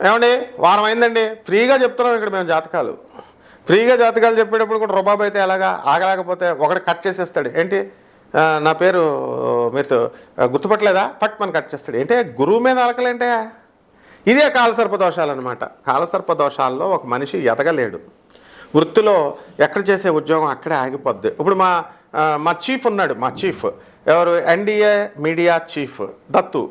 ఏమండి? వారం అయిందండి. ఫ్రీగా చెప్తున్నాం ఇక్కడ మేము జాతకాలు. ఫ్రీగా జాతకాలు చెప్పేటప్పుడు కూడా రుబాబు అయితే ఎలాగా ఆగలేకపోతే ఒకటి కట్ చేసేస్తాడు. ఏంటి? నా పేరు మీరు గుర్తుపట్టలేదా? పట్ కట్ చేస్తాడు. ఏంటి? గురువు మీద అలకలేంటే? ఇదే కాలసర్ప దోషాలు అనమాట కాలసర్ప దోషాల్లో ఒక మనిషి ఎదగలేడు. వృత్తిలో ఎక్కడ చేసే ఉద్యోగం అక్కడే ఆగిపోద్ది. ఇప్పుడు మా మా చీఫ్ ఉన్నాడు మా చీఫ్. ఎవరు? NDA media chief. దత్తు.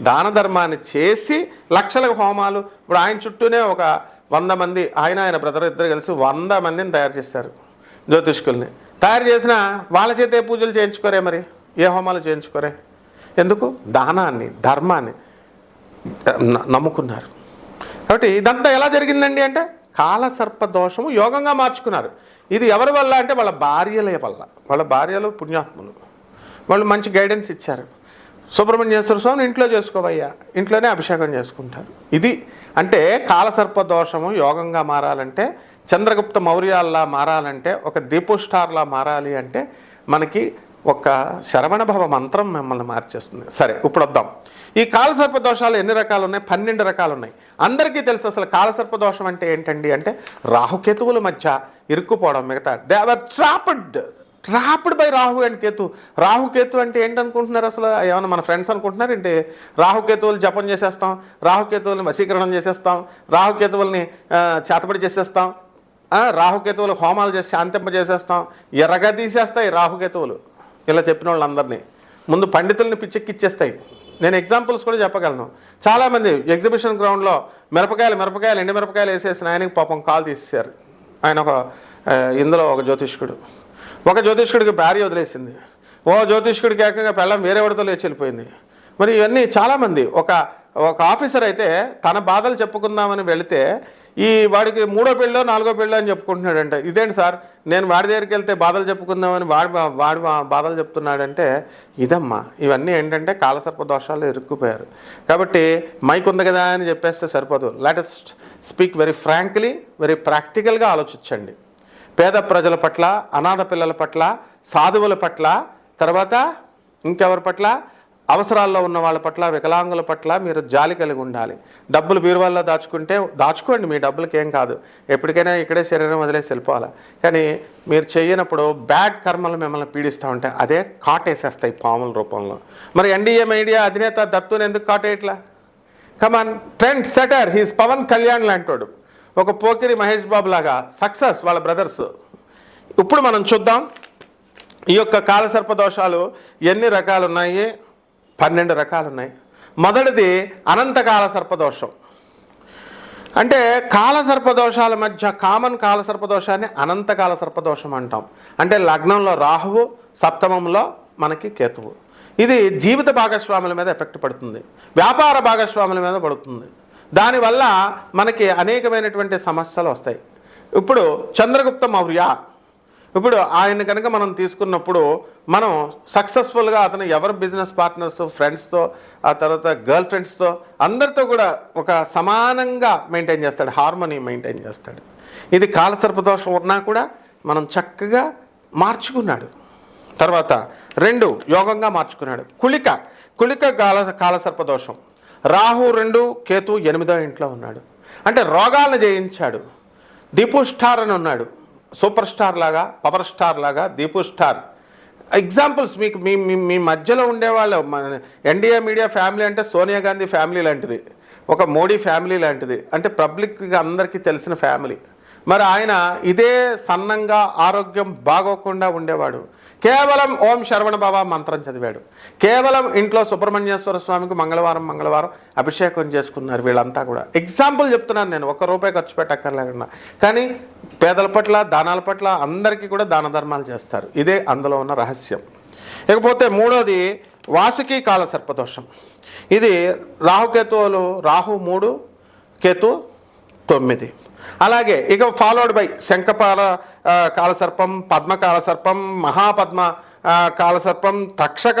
దాన ధర్మాన్ని చేసి లక్షల హోమాలు. ఇప్పుడు ఆయన చుట్టూనే ఒక వంద మంది ఆయన ఆయన బ్రదర్ ఇద్దరు కలిసి వంద మందిని తయారు చేశారు జ్యోతిష్కుల్ని. తయారు చేసిన వాళ్ళ చేతే పూజలు చేయించుకోరే మరి? ఏ హోమాలు చేయించుకోరే? ఎందుకు? దానాన్ని ధర్మాన్ని నమ్ముకున్నారు. కాబట్టి ఇదంతా ఎలా జరిగిందండి అంటే కాలసర్ప దోషము యోగంగా మార్చుకున్నారు. ఇది ఎవరి వల్ల అంటే వాళ్ళ భార్యల వల్ల. వాళ్ళ భార్యలు పుణ్యాత్ములు. వాళ్ళు మంచి గైడెన్స్ ఇచ్చారు. సుబ్రహ్మణ్యేశ్వర స్వామిని ఇంట్లో చేసుకోవయ్యా. ఇంట్లోనే అభిషేకం చేసుకుంటారు. ఇది అంటే కాలసర్ప దోషము యోగంగా మారాలంటే చంద్రగుప్త మౌర్యాల్లా మారాలంటే ఒక దీపు స్టార్లా మారాలి అంటే మనకి ఒక శరవణభవ మంత్రం మిమ్మల్ని మార్చేస్తుంది. సరే ఇప్పుడు వద్దాం. ఈ కాలసర్ప దోషాలు ఎన్ని రకాలు ఉన్నాయి పన్నెండు రకాలు ఉన్నాయి అందరికీ తెలుసు అసలు కాలసర్ప దోషం అంటే ఏంటండి అంటే రాహుకేతువుల మధ్య ఇరుక్కుపోవడం మిగతా. They are trapped trapped by Rahu and Ketu. Rahuketu అంటే ఏంటనుకుంటున్నారు అసలు? ఏమైనా మన ఫ్రెండ్స్ అనుకుంటున్నారు? అంటే రాహుకేతువులు జపం చేసేస్తాం. రాహుకేతువులను వశీకరణం చేసేస్తాం. రాహుకేతువుల్ని ఆ, చేతబడి చేసేస్తాం. రాహుకేతువులు హోమాలు చేసి శాంతింప చేసేస్తాం. ఎర్రగా తీసేస్తాయి రాహుకేతువులు ఇలా చెప్పిన వాళ్ళందరినీ. ముందు పండితుల్ని పిచ్చెక్కిచ్చేస్తాయి. నేను ఎగ్జాంపుల్స్ కూడా చెప్పగలను. చాలామంది ఎగ్జిబిషన్ గ్రౌండ్లో మిరపకాయలు మిరపకాయలు ఎండి మిరపకాయలు వేసేసిన ఆయనకి పాపం కాల్ తీసేశారు. ఆయన ఒక ఇందులో ఒక జ్యోతిష్కుడు. ఒక జ్యోతిష్కుడికి భార్య వదిలేసింది. ఓ జ్యోతిష్కుడికి ఏకంగా పెళ్ళం వేరేవాడితో లేచి వెళ్ళిపోయింది. మరి ఇవన్నీ చాలామంది ఒక ఒక ఆఫీసర్ అయితే తన బాధలు చెప్పుకుందామని వెళితే ఈ వాడికి మూడో పెళ్ళో నాలుగో పెళ్ళో అని చెప్పుకుంటున్నాడంటే. ఇదేంటి సార్? నేను వాడి దగ్గరికి వెళ్తే బాధలు చెప్పుకుందామని వాడి వాడి బాధలు చెప్తున్నాడంటే ఇదమ్మా. ఇవన్నీ ఏంటంటే కాలసర్ప దోషాలు ఇరుక్కుపోయారు. కాబట్టి మైక్ ఉంది కదా అని చెప్పేస్తే సరిపోదు. Latest speak very frankly very ప్రాక్టికల్గా ఆలోచించండి. పేద ప్రజల పట్ల అనాథ పిల్లల పట్ల సాధువుల పట్ల తర్వాత ఇంకెవరి పట్ల? అవసరాల్లో ఉన్న వాళ్ళ పట్ల వికలాంగుల పట్ల మీరు జాలి కలిగి ఉండాలి. డబ్బులు బీరువాల్లో దాచుకుంటే దాచుకోండి మీ డబ్బులకి ఏం కాదు. ఎప్పటికైనా ఇక్కడే శరీరం వదిలేసి వెళ్ళిపోవాలి. కానీ మీరు చేయనప్పుడు బ్యాడ్ కర్మలు మిమ్మల్ని పీడిస్తూ ఉంటాయి. అదే కాటేసేస్తాయి పాముల రూపంలో. మరి ఎన్డీఏ మీడియా అధినేత దత్తుని ఎందుకు కాటేయట్లా? Come on trend setter he's Pawan Kalyan లాంటోడు. ఒక పోకిరి మహేష్ బాబు లాగా సక్సెస్ వాళ్ళ బ్రదర్స్. ఇప్పుడు మనం చూద్దాం. ఈ యొక్క కాలసర్ప దోషాలు ఎన్ని రకాలు ఉన్నాయి పన్నెండు రకాలు ఉన్నాయి మొదటిది అనంతకాల సర్పదోషం అంటే కాల సర్పదోషాల మధ్య కామన్ కాల సర్పదోషాన్ని అనంతకాల సర్పదోషం అంటాం. అంటే లగ్నంలో రాహువు సప్తమంలో మనకి కేతువు. ఇది జీవిత భాగస్వాముల మీద ఎఫెక్ట్ పడుతుంది. వ్యాపార భాగస్వాముల మీద పడుతుంది. దానివల్ల మనకి అనేకమైనటువంటి సమస్యలు వస్తాయి. ఇప్పుడు చంద్రగుప్త మౌర్య ఇప్పుడు ఆయన కనుక మనం తీసుకున్నప్పుడు మనం సక్సెస్ఫుల్గా అతను ఎవరి బిజినెస్ పార్ట్నర్స్ ఫ్రెండ్స్తో ఆ తర్వాత గర్ల్ ఫ్రెండ్స్తో అందరితో కూడా ఒక సమానంగా మెయింటైన్ చేస్తాడు హార్మోనీ మెయింటైన్ చేస్తాడు. ఇది కాలసర్పదోషం ఉన్నా కూడా మనం చక్కగా మార్చుకున్నాడు. తర్వాత రెండు యోగంగా మార్చుకున్నాడు. కుళిక కుళిక కాల కాలసర్పదోషం. రాహు రెండు కేతు ఎనిమిదో ఇంట్లో ఉన్నాడు. అంటే రోగాలను జయించాడు. దీపు స్టార్ అని ఉన్నాడు. సూపర్ స్టార్ లాగా పవర్ స్టార్ లాగా దీపు స్టార్. ఎగ్జాంపుల్స్ మీకు మీ మీ మధ్యలో ఉండేవాళ్ళు ఎన్డీఏ మీడియా ఫ్యామిలీ అంటే సోనియా గాంధీ ఫ్యామిలీ లాంటిది. ఒక మోడీ ఫ్యామిలీ లాంటిది. అంటే పబ్లిక్గా అందరికీ తెలిసిన ఫ్యామిలీ. మరి ఆయన ఇదే సన్నంగా ఆరోగ్యం బాగోకుండా ఉండేవాడు. కేవలం ఓం శరవణ బాబా మంత్రం చదివాడు. కేవలం ఇంట్లో సుబ్రహ్మణ్యేశ్వర స్వామికి మంగళవారం మంగళవారం అభిషేకం చేసుకున్నారు వీళ్ళంతా కూడా. ఎగ్జాంపుల్ చెప్తున్నాను నేను ఒక్క రూపాయి ఖర్చు పెట్టక్కర్లేకుండా. కానీ పేదల పట్ల దానాల పట్ల అందరికీ కూడా దాన ధర్మాలు చేస్తారు. ఇదే అందులో ఉన్న రహస్యం. ఇకపోతే మూడోది వాసుకి కాల సర్పదోషం. ఇది రాహుకేతువులు రాహు మూడు కేతు తొమ్మిది. అలాగే ఇక ఫాలోడ్ బై శంఖపాల కాలసర్పం పద్మకాల సర్పం మహాపద్మ కాలసర్పం తక్షక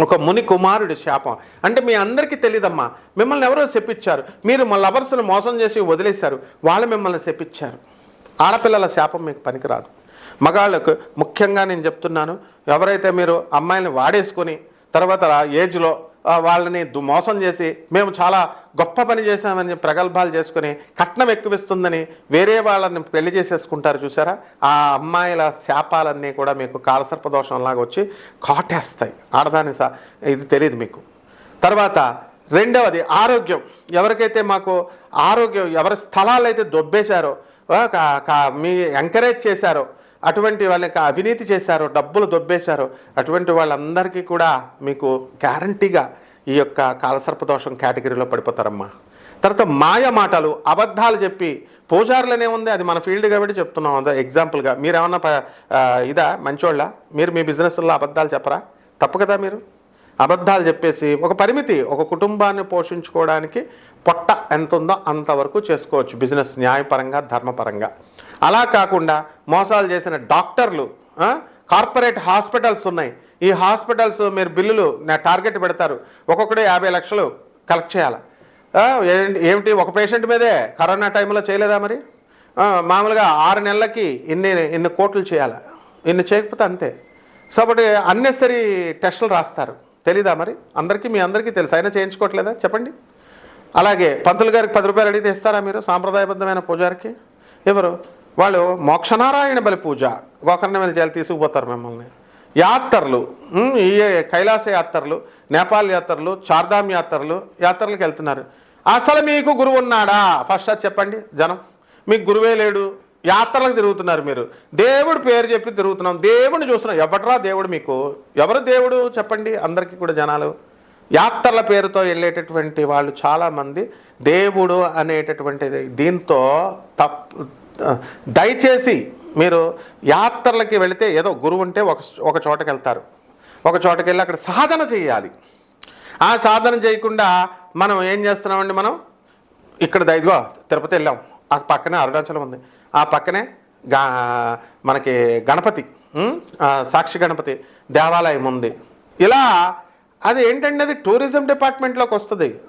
ఒక ముని కుమారుడి శాపం. అంటే మీ అందరికీ తెలియదమ్మా మిమ్మల్ని ఎవరో శపించారు. మీరు మా లవర్స్ను మోసం చేసి వదిలేశారు. వాళ్ళు మిమ్మల్ని శపించారు. ఆడపిల్లల శాపం మీకు పనికిరాదు. మగాళ్ళకు ముఖ్యంగా నేను చెప్తున్నాను. ఎవరైతే మీరు అమ్మాయిని వాడేసుకొని తర్వాత ఏజ్లో వాళ్ళని దు- మోసం చేసి మేము చాలా గొప్ప పని చేశామని ప్రగల్భాలు చేసుకుని కట్నం ఎక్కువిస్తుందని వేరే వాళ్ళని పెళ్ళి చేసేసుకుంటారు చూసారా ఆ అమ్మాయిల శాపాలన్నీ కూడా మీకు కాలసర్పదోషంలాగా వచ్చి కాటేస్తాయి. ఆడదాని సా ఇది తెలియదు మీకు. తర్వాత రెండవది ఆరోగ్యం. ఎవరికైతే మాకు ఆరోగ్యం ఎవరి స్థలాలు అయితే దొబ్బేశారో కా- మీ ఎంకరేజ్ చేశారో అటువంటి వాళ్ళకి అవినీతి చేశారో డబ్బులు దొబ్బేశారో. అటువంటి వాళ్ళందరికీ కూడా మీకు గ్యారంటీగా ఈ యొక్క కాలసర్పదోషం కేటగిరీలో పడిపోతారమ్మా. తర్వాత మాయ మాటలు అబద్ధాలు చెప్పి పూజారులనే ఉంది అది మన ఫీల్డ్ కాబట్టి చెప్తున్నాం. అదో ఎగ్జాంపుల్గా మీరు ఏమన్నా ఇదా? మంచోళ్ళ? మీరు మీ బిజినెస్లో అబద్ధాలు చెప్పరా? తప్పు కదా మీరు? అబద్ధాలు చెప్పేసి ఒక పరిమితి ఒక కుటుంబాన్ని పోషించుకోవడానికి పొట్ట ఎంత ఉందో అంతవరకు చేసుకోవచ్చు. బిజినెస్ న్యాయపరంగా ధర్మపరంగా. అలా కాకుండా మోసాలు చేసిన డాక్టర్లు కార్పొరేట్ హాస్పిటల్స్ ఉన్నాయి. ఈ హాస్పిటల్స్ మీరు బిల్లులు నా టార్గెట్ పెడతారు. ఒక్కొక్కడే యాభై లక్షలు కలెక్ట్ చేయాలి? ఏంటి ఏమిటి ఒక పేషెంట్ మీదే కరోనా టైంలో చేయలేదా మరి? మామూలుగా ఆరు నెలలకి ఇన్ని ఇన్ని కోట్లు చేయాలి? ఇన్ని చేయకపోతే అంతే. సో ఒకటి అన్నెసరీ టెస్టులు రాస్తారు. తెలీదా మరి? అందరికీ మీ అందరికీ తెలుసు. అయినా చేయించుకోవట్లేదా? చెప్పండి. అలాగే పంతులు గారికి పది రూపాయలు అడిగితే ఇస్తారా మీరు సాంప్రదాయబద్ధమైన పూజారికి? ఎవరు? వాళ్ళు మోక్షనారాయణ బలి పూజ గోకర్ణ మీద చేయాలి తీసుకుపోతారు మిమ్మల్ని. యాత్రలు ఈ కైలాస యాత్రలు నేపాల్ యాత్రలు చార్ధామ్ యాత్రలు యాత్రలకు వెళ్తున్నారు. అసలు మీకు గురువు ఉన్నాడా? ఫస్ట్ అది చెప్పండి జనం. మీకు గురువే లేడు యాత్రలకు తిరుగుతున్నారు మీరు. దేవుడు పేరు చెప్పి తిరుగుతున్నాం దేవుడిని చూస్తున్నాం. ఎవటరా దేవుడు మీకు? ఎవరు దేవుడు చెప్పండి అందరికీ కూడా జనాలు. యాత్రల పేరుతో వెళ్ళేటటువంటి వాళ్ళు చాలామంది దేవుడు అనేటటువంటిది దీంతో తప్పు దయచేసి మీరు యాత్రలకి వెళితే ఏదో గురువు ఉంటే ఒక ఒక చోటకి వెళ్తారు. ఒక చోటకి వెళ్ళి అక్కడ సాధన చేయాలి. ఆ సాధన చేయకుండా మనం ఏం చేస్తున్నామండి మనం? ఇక్కడ ద- ఇదిగో తిరుపతి వెళ్ళాం. ఆ పక్కనే అరుణాచలం ఉంది. ఆ పక్కనే గా మనకి గణపతి సాక్షి గణపతి దేవాలయం ఉంది. ఇలా అది ఏంటంటే అది? టూరిజం డిపార్ట్మెంట్లోకి వస్తుంది.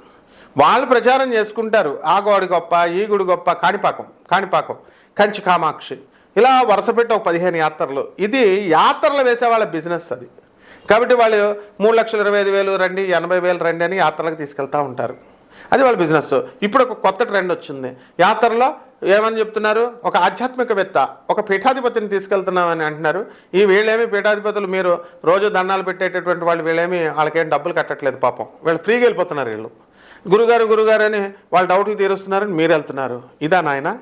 వాళ్ళు ప్రచారం చేసుకుంటారు. ఆ గోడి గొప్ప ఈ గుడి గొప్ప కాణిపాకం కాణిపాకం. కంచి కామాక్షి. ఇలా వరుసపెట్టి ఒక పదిహేను యాత్రలు. ఇది యాత్రలు వేసే వాళ్ళ బిజినెస్ అది. కాబట్టి వాళ్ళు మూడు లక్షల ఇరవై ఐదు వేలు రండి ఎనభై వేలు రండి అని యాత్రలకు తీసుకెళ్తూ ఉంటారు. అది వాళ్ళ బిజినెస్. ఇప్పుడు ఒక కొత్త ట్రెండ్ వచ్చింది. యాత్రలో ఏమని చెప్తున్నారు? ఒక ఆధ్యాత్మికవేత్త ఒక పీఠాధిపతిని తీసుకెళ్తున్నామని అంటున్నారు. ఈ వీళ్ళేమి పీఠాధిపతులు మీరు రోజు దండాలు పెట్టేటటువంటి వాళ్ళు వీళ్ళేమి వాళ్ళకేం డబ్బులు కట్టట్లేదు పాపం. వీళ్ళు ఫ్రీగా వెళ్ళిపోతున్నారు వీళ్ళు. గురుగారు గురుగారు అని వాళ్ళ డౌట్లు తీరుస్తున్నారని మీరు వెళ్తున్నారు. ఇదా నాయనా?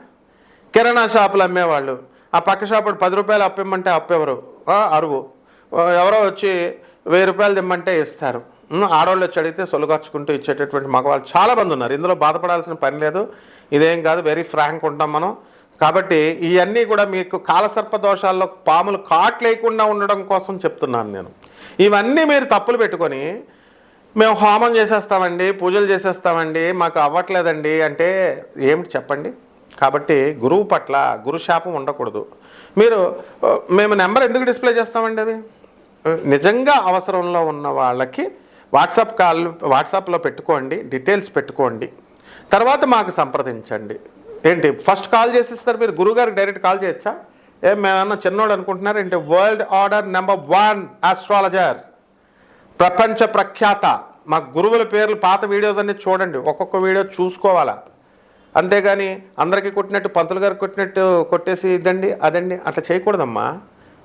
కిరాణా షాపులు అమ్మేవాళ్ళు. ఆ పక్క షాపుడు పది రూపాయలు అప్పిమ్మంటే అప్పెవరు? అరువు. ఎవరో వచ్చి వెయ్యి రూపాయలు తెమ్మంటే ఇస్తారు. ఆడవాళ్ళు వచ్చి అడిగితే సొలుగార్చుకుంటూ ఇచ్చేటటువంటి మగవాళ్ళు చాలా మంది ఉన్నారు. ఇందులో బాధపడాల్సిన పని లేదు. ఇదేం కాదు వెరీ ఫ్రాంక్ ఉంటాం మనం. కాబట్టి ఇవన్నీ కూడా మీకు కాలసర్ప దోషాల్లో పాములు కాట్లేయకుండా ఉండడం కోసం చెప్తున్నాను నేను. ఇవన్నీ మీరు తప్పులు పెట్టుకొని మేము హోమం చేసేస్తామండి పూజలు చేసేస్తామండి మాకు అవ్వట్లేదండి అంటే ఏమిటి చెప్పండి? కాబట్టి గురువు పట్ల గురుశాపం ఉండకూడదు. మీరు మేము నెంబర్ ఎందుకు డిస్ప్లే చేస్తామండి అది? నిజంగా అవసరంలో ఉన్న వాళ్ళకి వాట్సాప్ కాల్ వాట్సాప్లో పెట్టుకోండి డీటెయిల్స్ పెట్టుకోండి. తర్వాత మాకు సంప్రదించండి. ఏంటి ఫస్ట్ కాల్ చేసిస్తారు మీరు? గురుగారికి డైరెక్ట్ కాల్ చేయొచ్చా? ఏం మేమన్నా చిన్నోడు అనుకుంటున్నారు? ఏంటి world order number one astrologer. ప్రపంచ ప్రఖ్యాత. మా గురువుల పేర్లు పాత వీడియోస్ అన్నీ చూడండి. ఒక్కొక్క వీడియో చూసుకోవాలా? అంతేగాని అందరికీ కొట్టినట్టు పంతులు గారు కొట్టినట్టు కొట్టేసి ఇదండి అదండి అట్లా చేయకూడదమ్మా.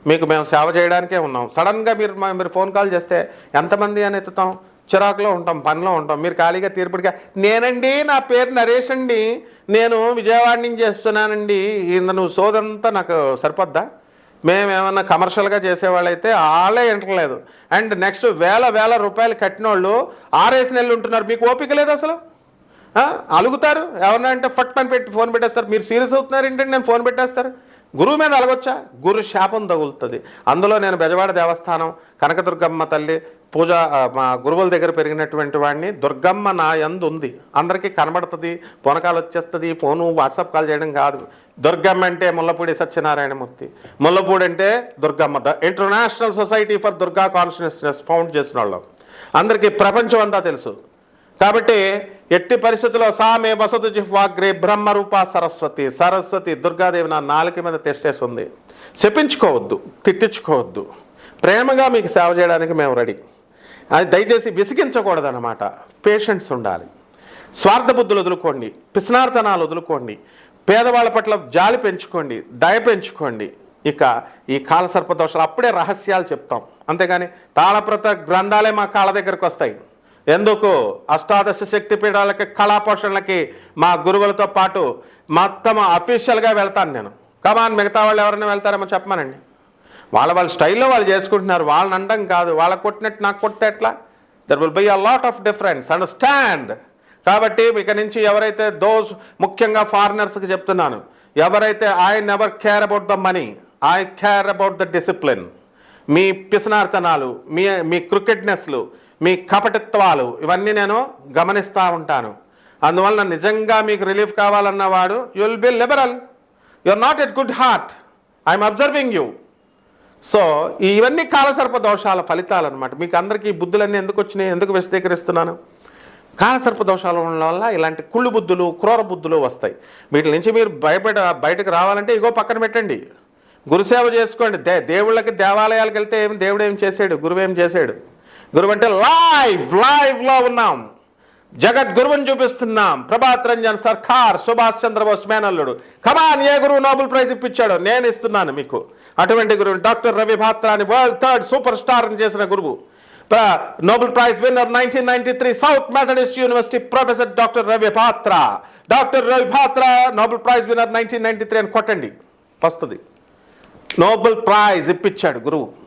మీకు మేము సేవ చేయడానికే ఉన్నాం. సడన్గా మీరు మీరు ఫోన్ కాల్ చేస్తే ఎంతమంది అని ఎత్తుతాం? చిరాకులో ఉంటాం పనిలో ఉంటాం. మీరు ఖాళీగా తీర్పుడిగా నేనండి నా పేరు నరేష్ అండి. నేను విజయవాడ నుంచి చేస్తున్నానండి. ఇంత నువ్వు సోదంతా నాకు సరిపోద్దా? మేమేమన్నా కమర్షియల్గా చేసేవాళ్ళైతే వాళ్ళే వింటలేదు అండ్ నెక్స్ట్ వేల వేల రూపాయలు కట్టిన వాళ్ళు ఆరేసి నెలలు ఉంటున్నారు. మీకు ఓపిక లేదు అసలు? అలుగుతారు? ఎవరన్నా అంటే ఫట్ పని పెట్టి ఫోన్ పెట్టేస్తారు. మీరు సీరియస్ అవుతున్నారు ఏంటంటే నేను ఫోన్ పెట్టేస్తారు. గురువు మీద అలగొచ్చా? గురు శాపం తగులుతుంది. అందులో నేను బెజవాడ దేవస్థానం కనకదుర్గమ్మ తల్లి పూజ మా గురువుల దగ్గర పెరిగినటువంటి వాడిని దుర్గమ్మ నా యందు ఉంది. అందరికీ కనబడుతుంది పొనకాలు వచ్చేస్తుంది ఫోను వాట్సాప్ కాల్ చేయడం కాదు. దుర్గమ్మ అంటే ముల్లపూడి సత్యనారాయణమూర్తి. ముల్లపూడి అంటే Durgamma. The international society for Durga consciousness found చేసిన వాళ్ళం. అందరికీ ప్రపంచం అంతా తెలుసు. కాబట్టి ఎట్టి పరిస్థితుల్లో సామే వసతు జిహ్వాగ్రే బ్రహ్మరూప సరస్వతి. సరస్వతి దుర్గాదేవి నా నాలుక మీద తెష్టేస్తుంది చెప్పించుకోవద్దు తిట్టించుకోవద్దు. ప్రేమగా మీకు సేవ చేయడానికి మేము రెడీ. అది దయచేసి విసిగించకూడదు అనమాట ఉండాలి. స్వార్థ బుద్ధులు వదులుకోండి పిస్నార్తనాలు వదులుకోండి పేదవాళ్ళ పట్ల జాలి పెంచుకోండి దయ పెంచుకోండి. ఇక ఈ కాలసర్పదోషాలు అప్పుడే రహస్యాలు చెప్తాం. అంతేగాని తాళప్రత గ్రంథాలే మా కాళ్ళ దగ్గరకు వస్తాయి. ఎందుకు? అష్టాదశ శక్తి పీఠాలకి కళాపోషణలకి మా గురువులతో పాటు మొత్తం అఫీషియల్గా వెళ్తాను నేను. కమాన్ మిగతా వాళ్ళు ఎవరైనా వెళ్తారేమో చెప్పమానండి. వాళ్ళ వాళ్ళ స్టైల్లో వాళ్ళు చేసుకుంటున్నారు. వాళ్ళని అనడం కాదు. వాళ్ళ కొట్టినట్టు నాకు కొట్టే ఎట్లా? There will by a lot of difference understand కాబట్టి ఇక నుంచి ఎవరైతే దోస్ ముఖ్యంగా ఫారినర్స్కి చెప్తున్నాను ఎవరైతే I never care about the money I care about the discipline మీ పిసనార్తనాలు మీ మీ క్రికెట్నెస్లు మీ కపటిత్వాలు ఇవన్నీ నేను గమనిస్తూ ఉంటాను. అందువలన నిజంగా మీకు relief కావాలన్నవాడు you will be liberal you are not at good heart I'm observing you so ఇవన్నీ కాలసర్ప దోషాల ఫలితాలు అనమాట మీకు అందరికీ బుద్ధులన్నీ ఎందుకు వచ్చినాయి? ఎందుకు విశదీకరిస్తున్నాను? కాలసర్ప దోషాలు ఉండడం వల్ల ఇలాంటి కుళ్ళు బుద్ధులు క్రూర బుద్ధులు వస్తాయి. వీటి నుంచి మీరు భయపడ బయటకు రావాలంటే ఇగో పక్కన పెట్టండి. గురుసేవ చేసుకోండి. దే దేవుళ్ళకి దేవాలయాలకు వెళ్తే ఏం దేవుడు ఏం చేసాడు? గురువు ఏం చేశాడు గురువు అంటే లైవ్ లైవ్లో ఉన్నాం. జగద్గురువుని చూపిస్తున్నాం. ప్రభాత్ రంజన్ సర్కార్ సుభాష్ చంద్రబోస్ మేనల్లుడు. కమాన్ ఏ గురువు నోబెల్ ప్రైజ్ ఇప్పించాడు నేను ఇస్తున్నాను మీకు. అటువంటి గురువు డాక్టర్ రవి భాత్రాని వరల్డ్ థర్డ్ సూపర్ స్టార్ చేసిన గురువు. Nobel prize winner nineteen ninety three South Methodist University professor doctor Ravi Batra doctor Ravi Batra Nobel prize winner nineteen ninety three అని కొట్టండి. వస్తుంది. నోబెల్ ప్రైజ్ ఇప్పించాడు గురువు.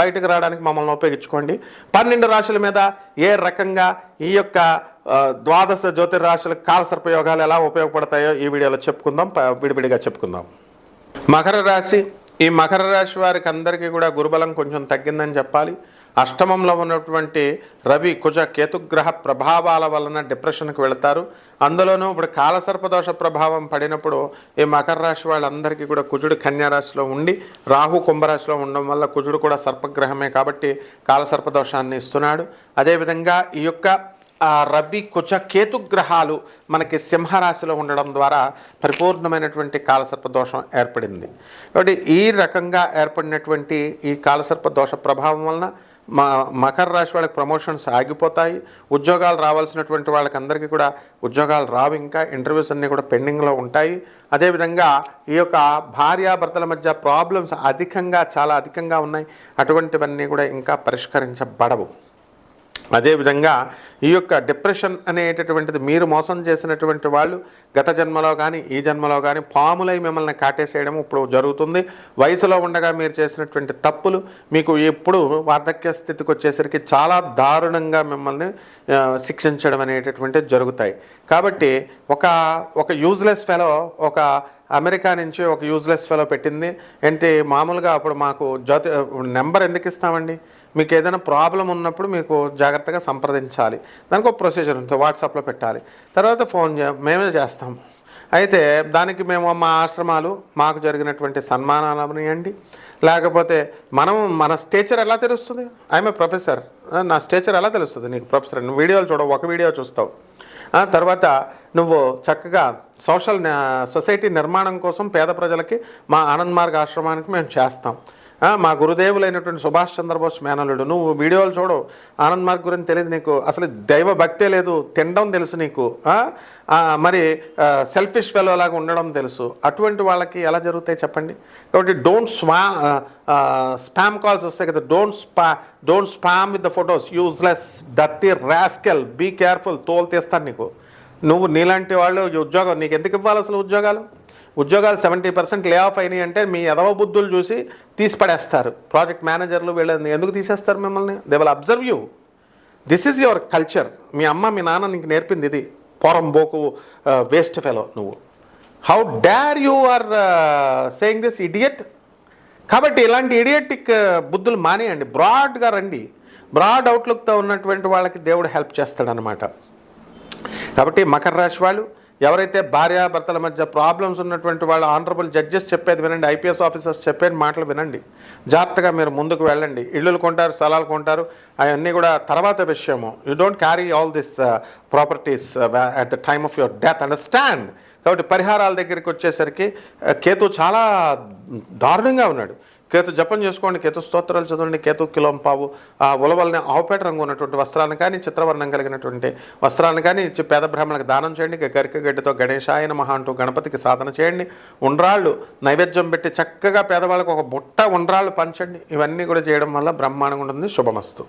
బయటకు రావడానికి మమ్మల్ని ఉపయోగించుకోండి. పన్నెండు రాశుల మీద ఏ రకంగా ఈ యొక్క ద్వాదశ జ్యోతిర్రాశుల కాలసర్పయోగాలు ఎలా ఉపయోగపడతాయో ఈ వీడియోలో చెప్పుకుందాం. విడివిడిగా చెప్పుకుందాం. మకర రాశి ఈ మకర రాశి వారికి అందరికీ కూడా గురుబలం కొంచెం తగ్గిందని చెప్పాలి. అష్టమంలో ఉన్నటువంటి రవి కుజ కేతుగ్రహ ప్రభావాల వలన డిప్రెషన్కి వెళతారు. అందులోనూ ఇప్పుడు కాలసర్పదోష ప్రభావం పడినప్పుడు ఈ మకర రాశి వాళ్ళందరికీ కూడా కుజుడు కన్యారాశిలో ఉండి రాహు కుంభరాశిలో ఉండడం వల్ల కుజుడు కూడా సర్పగ్రహమే కాబట్టి కాలసర్పదోషాన్ని ఇస్తున్నాడు. అదేవిధంగా ఈ యొక్క రవి కుచ కేతు గ్రహాలు మనకి సింహరాశిలో ఉండడం ద్వారా పరిపూర్ణమైనటువంటి కాలసర్ప దోషం ఏర్పడింది. కాబట్టి ఈ రకంగా ఏర్పడినటువంటి ఈ కాలసర్ప దోష ప్రభావం వలన మా మకర రాశి వాళ్ళకి ప్రమోషన్స్ ఆగిపోతాయి. ఉద్యోగాలు రావాల్సినటువంటి వాళ్ళకందరికీ కూడా ఉద్యోగాలు రావు. ఇంకా ఇంటర్వ్యూస్ అన్నీ కూడా పెండింగ్లో ఉంటాయి. అదేవిధంగా ఈ యొక్క భార్యాభర్తల మధ్య ప్రాబ్లమ్స్ అధికంగా చాలా అధికంగా ఉన్నాయి. అటువంటివన్నీ కూడా ఇంకా పరిష్కరించబడవు. అదేవిధంగా ఈ యొక్క డిప్రెషన్ అనేటటువంటిది మీరు మోసం చేసినటువంటి వాళ్ళు గత జన్మలో కానీ ఈ జన్మలో కానీ పాములై మిమ్మల్ని కాటేసేయడం ఇప్పుడు జరుగుతుంది. వయసులో ఉండగా మీరు చేసినటువంటి తప్పులు మీకు ఎప్పుడు వార్ధక్య స్థితికి వచ్చేసరికి చాలా దారుణంగా మిమ్మల్ని శిక్షించడం అనేటటువంటిది జరుగుతాయి. కాబట్టి ఒక ఒక యూజ్లెస్ ఫెలో ఒక అమెరికా నుంచి ఒక యూజ్లెస్ ఫెలో పెట్టింది. ఏంటి? మామూలుగా అప్పుడు మాకు జ్యోతి నెంబర్ ఎందుకు ఇస్తామండి? మీకు ఏదైనా ప్రాబ్లం ఉన్నప్పుడు మీకు జాగ్రత్తగా సంప్రదించాలి. దానికి ఒక ప్రొసీజర్ ఉంటుంది. వాట్సాప్లో పెట్టాలి. తర్వాత ఫోన్ చే మేమే చేస్తాం. అయితే దానికి మేము మా ఆశ్రమాలు మాకు జరిగినటువంటి సన్మానాలు అవనియండి లేకపోతే మనం మన స్టేచర్ ఎలా తెలుస్తుంది? ఐఎమ్ ఏ ప్రొఫెసర్ నా స్టేచర్ ఎలా తెలుస్తుంది నీకు ప్రొఫెసర్ నువ్వు వీడియోలు చూడవు ఒక వీడియో చూస్తావు. తర్వాత నువ్వు చక్కగా సోషల్ సొసైటీ నిర్మాణం కోసం పేద ప్రజలకి మా ఆనంద్ మార్గ్ ఆశ్రమానికి మేము చేస్తాం. మా గురుదేవులైనటువంటి సుభాష్ చంద్రబోస్ మేనలుడు నువ్వు వీడియోలు చూడు. ఆనంద్ మార్గ్ గురించి తెలియదు నీకు. అసలు దైవ భక్తే లేదు తినడం తెలుసు నీకు. మరి సెల్ఫిష్ ఫెలో లాగా ఉండడం తెలుసు. అటువంటి వాళ్ళకి ఎలా జరుగుతాయి చెప్పండి? కాబట్టి డోంట్ స్వా స్పామ్ కాల్స్ వస్తాయి కదా. Don't spa don't spam with the photos useless dirty rascal be careful తోలు తీస్తాను నీకు. నువ్వు నీలాంటి వాళ్ళు ఉద్యోగం నీకు ఎందుకు ఇవ్వాలి అసలు ఉద్యోగాలు? ఉద్యోగాలు సెవెంటీ పర్సెంట్ లే ఆఫ్ అయినాయి అంటే మీ ఎదవ బుద్ధులు చూసి తీసి పడేస్తారు ప్రాజెక్ట్ మేనేజర్లు వీళ్ళని ఎందుకు తీసేస్తారు మిమ్మల్ని? They will observe you this is your culture మీ అమ్మ మీ నాన్న నీకు నేర్పింది ఇది. పోరం బోకు వేస్ట్ ఫెలో నువ్వు. How dare you are saying this idiot కాబట్టి ఇలాంటి ఇడియటిక్ బుద్ధులు మానేయండి. బ్రాడ్గా రండి. బ్రాడ్ అవుట్లుక్తో ఉన్నటువంటి వాళ్ళకి దేవుడు హెల్ప్ చేస్తాడనమాట కాబట్టి మకర రాశి వాళ్ళు ఎవరైతే భార్యాభర్తల మధ్య ప్రాబ్లమ్స్ ఉన్నటువంటి వాళ్ళు ఆనరబుల్ జడ్జెస్ చెప్పేది వినండి ఐపీఎస్ ఆఫీసర్స్ చెప్పేది మాటలు వినండి. జాగ్రత్తగా మీరు ముందుకు వెళ్ళండి. ఇళ్ళు కొంటారు స్థలాలు కొంటారు అవన్నీ కూడా తర్వాత విషయము. You don't carry all this properties at the time of your death understand కాబట్టి పరిహారాల దగ్గరికి వచ్చేసరికి uh, కేతు చాలా దారుణంగా ఉన్నాడు. కేతు జపం చేసుకోండి కేతు స్తోత్రాలు చదవండి కేతు కిలోం పావు. ఆ ఉలవల్ని ఆవుపేట రంగు ఉన్నటువంటి వస్త్రాలను కానీ చిత్రవర్ణం కలిగినటువంటి వస్త్రాలను కానీ ఇచ్చి పేద బ్రాహ్మణులకు దానం చేయండి గరిక గడ్డితో గణేశాయన మహా అంటూ గణపతికి సాధన చేయండి. ఉండ్రాళ్ళు నైవేద్యం పెట్టి చక్కగా పేదవాళ్ళకు ఒక బుట్ట ఉండ్రాళ్ళు పంచండి. ఇవన్నీ కూడా చేయడం వల్ల బ్రహ్మాండంగా ఉంటుంది. శుభమస్తు.